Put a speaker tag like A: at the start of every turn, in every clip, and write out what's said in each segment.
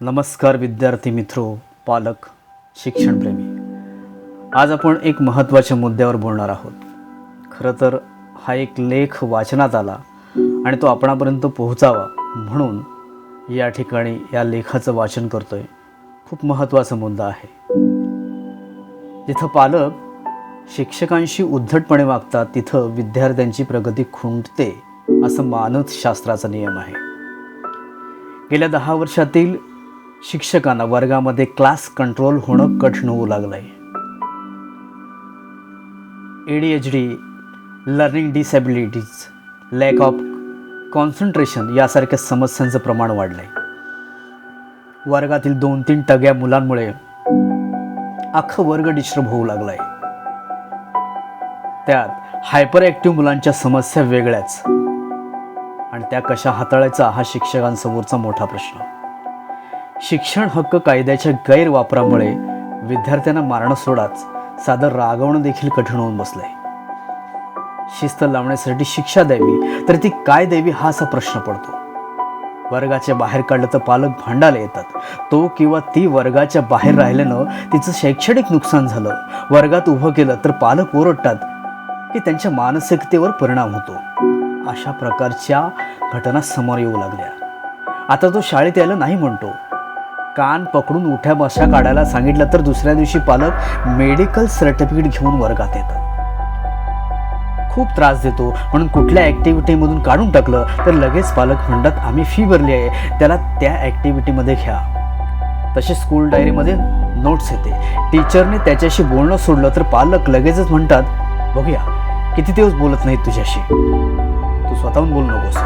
A: नमस्कार विद्यार्थी मित्रो पालक शिक्षणप्रेमी. आज आपण एक महत्त्वाच्या मुद्द्यावर बोलणार आहोत. खरं तर हा एक लेख वाचनात आला आणि तो आपणापर्यंत पोहोचावा म्हणून या ठिकाणी या लेखाचं वाचन करतोय. खूप महत्त्वाचा मुद्दा आहे. जिथं पालक शिक्षकांशी उद्धटपणे वागतात तिथं विद्यार्थ्यांची प्रगती खुंटते असं मानसशास्त्राचा नियम आहे. गेल्या दहा वर्षातील शिक्षकांना वर्गामध्ये क्लास कंट्रोल होणं कठीण होऊ लागलं आहे A D H D learning disabilities lack of concentration यासारख्या समस्यांचं प्रमाण वाढलं आहे वर्गातील दोन तीन टग्या मुलांमुळे अख्खं वर्ग डिस्टर्ब होऊ लागला आहे त्यात हायपर ॲक्टिव्ह मुलांच्या समस्या वेगळ्याच. आणि त्या कशा हाताळायचा हा शिक्षकांसमोरचा मोठा प्रश्न. शिक्षण हक्क कायद्याच्या गैरवापरामुळे विद्यार्थ्यांना मारणं सोडाच साधं रागवणं देखील कठीण होऊन बसलंय. शिस्त लावण्यासाठी शिक्षा द्यावी तर ती काय द्यावी हा असा प्रश्न पडतो. वर्गाच्या बाहेर काढलं तर पालक भांडायला येतात. तो किंवा ती वर्गाच्या बाहेर राहिल्यानं तिचं शैक्षणिक नुकसान झालं. वर्गात उभं केलं तर पालक ओरडतात की त्यांच्या मानसिकतेवर परिणाम होतो. अशा प्रकारच्या घटना समोर येऊ लागल्या. आता तो शाळेत यायला नाही म्हणतो. कान पकडून उठ्या बशा काढायला सांगितलं तर दुसऱ्या दिवशी पालक मेडिकल सर्टिफिकेट घेऊन वर्गात येतात. खूप त्रास देतो. म्हणून कुठल्या ॲक्टिव्हिटीमधून काढून टाकलं तर लगेच पालक म्हणतात आम्ही फी भरली आहे. त्याला त्या ॲक्टिव्हिटीमध्ये घ्या. तसे स्कूल डायरीमध्ये नोट्स येते. टीचरने त्याच्याशी बोलणं सोडलं तर पालक लगेचच म्हणतात बघूया. किती दिवस बोलत नाहीत तुझ्याशी? तू स्वतःहून बोलू नकोस.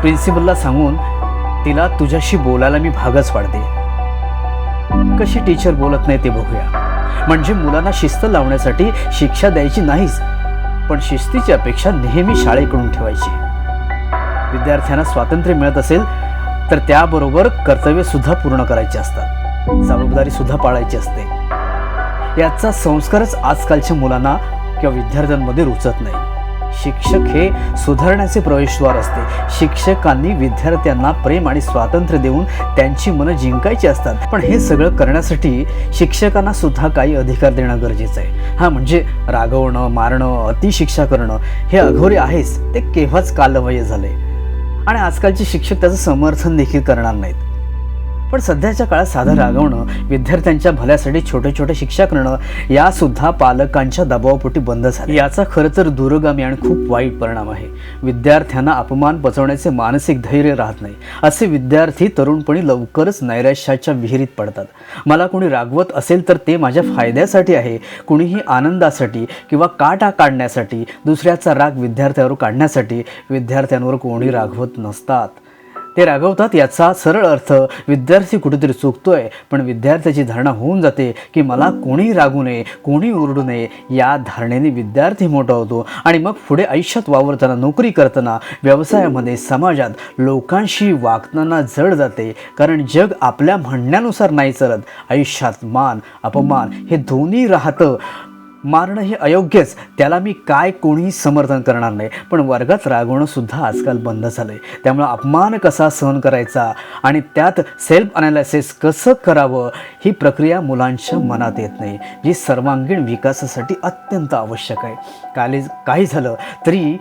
A: प्रिन्सिपलला सांगून तिला तुझ्याशी बोलायला मी भागच पाडते. कशी टीचर बोलत नाही ते बघूया. म्हणजे मुलांना शिस्त लावण्यासाठी शिक्षा द्यायची नाहीच पण शिस्तीची अपेक्षा नेहमी शाळेकडून ठेवायची. विद्यार्थ्यांना स्वातंत्र्य मिळत असेल तर त्याबरोबर कर्तव्य सुद्धा पूर्ण करायची असतात. जबाबदारी सुद्धा पाळायची असते. याचा संस्कारच आजकालच्या मुलांना किंवा विद्यार्थ्यांमध्ये रुचत नाही. शिक्षक हे सुधारण्याचे प्रवेशद्वार असते. शिक्षकांनी विद्यार्थ्यांना प्रेम आणि स्वातंत्र्य देऊन त्यांची मनं जिंकायची असतात. पण हे सगळं करण्यासाठी शिक्षकांना सुद्धा काही अधिकार देणं गरजेचं आहे. हा म्हणजे रागवणं मारणं अतिशिक्षा करणं हे अघोरे आहेच. ते केव्हाच कालवय झाले आणि आजकालचे शिक्षक त्याचं समर्थन देखील करणार नाहीत. पण सध्याच्या काळात साधं रागवणं विद्यार्थ्यांच्या भल्यासाठी छोटे छोटे शिक्षा करणं या सुद्धा पालकांच्या दबावापोटी बंद झाले याचा खरं तर दूरगामी आणि खूप वाईट परिणाम आहे. विद्यार्थ्यांना अपमान पचवण्याचे मानसिक धैर्य राहत नाही. असे विद्यार्थी तरुणपणी लवकरच नैराश्याच्या विहिरीत पडतात. मला कोणी रागवत असेल तर ते माझ्या फायद्यासाठी आहे. कुणीही आनंदासाठी किंवा काटा काढण्यासाठी दुसऱ्याचा राग विद्यार्थ्यावर काढण्यासाठी विद्यार्थ्यांवर कोणी रागवत नसतात. ते रागवतात याचा सरळ अर्थ विद्यार्थी कुठेतरी चुकतोय पण विद्यार्थ्याची धारणा होऊन जाते की मला कोणी रागू नये कोणी ओरडू नये. या धारणेने विद्यार्थी मोठा होतो आणि मग पुढे आयुष्यात वावरताना नोकरी करताना व्यवसायामध्ये समाजात लोकांशी वागताना जड जाते. कारण जग आपल्या म्हणण्यानुसार नाही चालत. आयुष्यात मान अपमान हे दोन्ही राहतं. मारणं हे अयोग्यच. त्याला मी काय कोणीही समर्थन करणार नाही. पण वर्गात रागवणं सुद्धा आजकाल बंद झालं आहे त्यामुळं अपमान कसा सहन करायचा? आणि त्यात सेल्फ अनालिसिस कसं करावं? ही प्रक्रिया मुलांच्या मनात येत नाही. जी सर्वांगीण विकासासाठी अत्यंत आवश्यक आहे. काले काही झालं तरी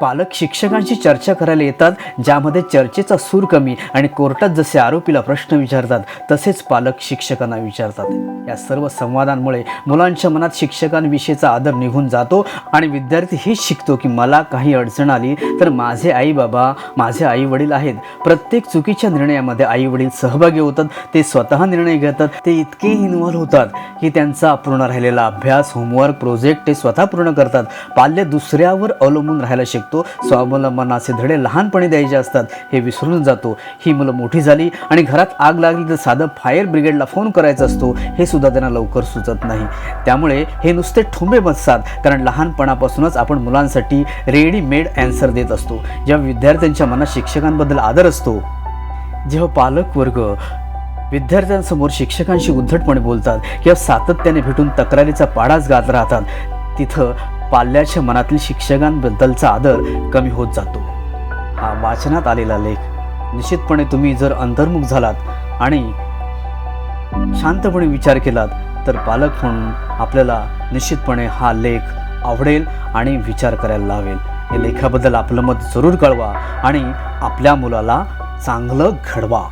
A: पालक शिक्षकांशी चर्चा करायला येतात ज्यामध्ये चर्चेचा सूर कमी आणि कोर्टात जसे आरोपीला प्रश्न विचारतात तसेच पालक शिक्षकांना विचारतात. या सर्व संवादांमुळे मुलांच्या मनात शिक्षकांविषयीचा आदर निघून जातो आणि विद्यार्थी हेच शिकतो की मला काही अडचण आली तर माझे आई बाबा माझे आई वडील आहेत. प्रत्येक चुकीच्या निर्णयामध्ये आई वडील सहभागी होतात ते स्वतः निर्णय घेतात ते इतके इन्व्हॉल्व्ह होतात की त्यांचा अपूर्ण राहिलेला अभ्यास होमवर्क प्रोजेक्ट ते स्वतः पूर्ण करतात. पाल्य दुसऱ्यावर अवलंबून राहायला शिकतात. शिकतो स्वावलंबनाचे धडे लहानपणी द्यायचे असतात. हे विसरून जातो. ही मुलं मोठी झाली आणि घरात आग लागली तर साधं फायर ब्रिगेडला फोन करायचा असतो. हे सुद्धा त्यांना लवकर सुचत नाही. त्यामुळे हे नुसते ठोंबे बसतात. कारण लहानपणापासूनच आपण मुलांसाठी रेडीमेड अँसर देत असतो. जेव्हा विद्यार्थ्यांच्या मनात शिक्षकांबद्दल आदर असतो जेव्हा पालक वर्ग विद्यार्थ्यांसमोर शिक्षकांशी उद्धटपणे बोलतात किंवा सातत्याने भेटून तक्रारीचा पाडाच गात राहतात तिथं पाल्याच्या मनातील शिक्षकांबद्दलचा आदर कमी होत जातो. हा वाचनात आलेला लेख निश्चितपणे तुम्ही जर अंतर्मुख झालात आणि शांतपणे विचार केलात तर पालक म्हणून आपल्याला निश्चितपणे हा लेख आवडेल आणि विचार करायला लावेल. या लेखाबद्दल आपलं मत जरूर कळवा आणि आपल्या मुलाला चांगलं घडवा.